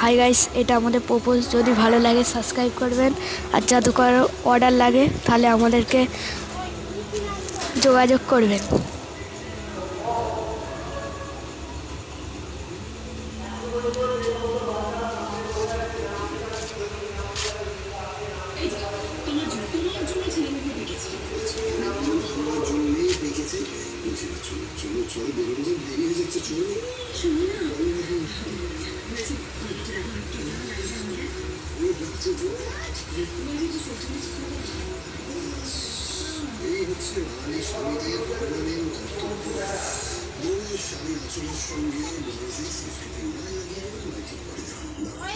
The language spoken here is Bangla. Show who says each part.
Speaker 1: হাই গাইস এটা আমাদের প্রপোজ যদি ভালো লাগে সাবস্ক্রাইব করবেন আর যাদু কারও অর্ডার লাগে তাহলে আমাদেরকে যোগাযোগ করবেন
Speaker 2: চলো চলো দেরি হয়ে যাচ্ছে চলো এই হচ্ছে রানী স্বামীদের প্রণালীর কর্তব্য বউয়ের স্বামী আচরণের সঙ্গে বউদের সংস্কৃতি মনে লাগিয়ে ঠিক করে দেওয়া হবে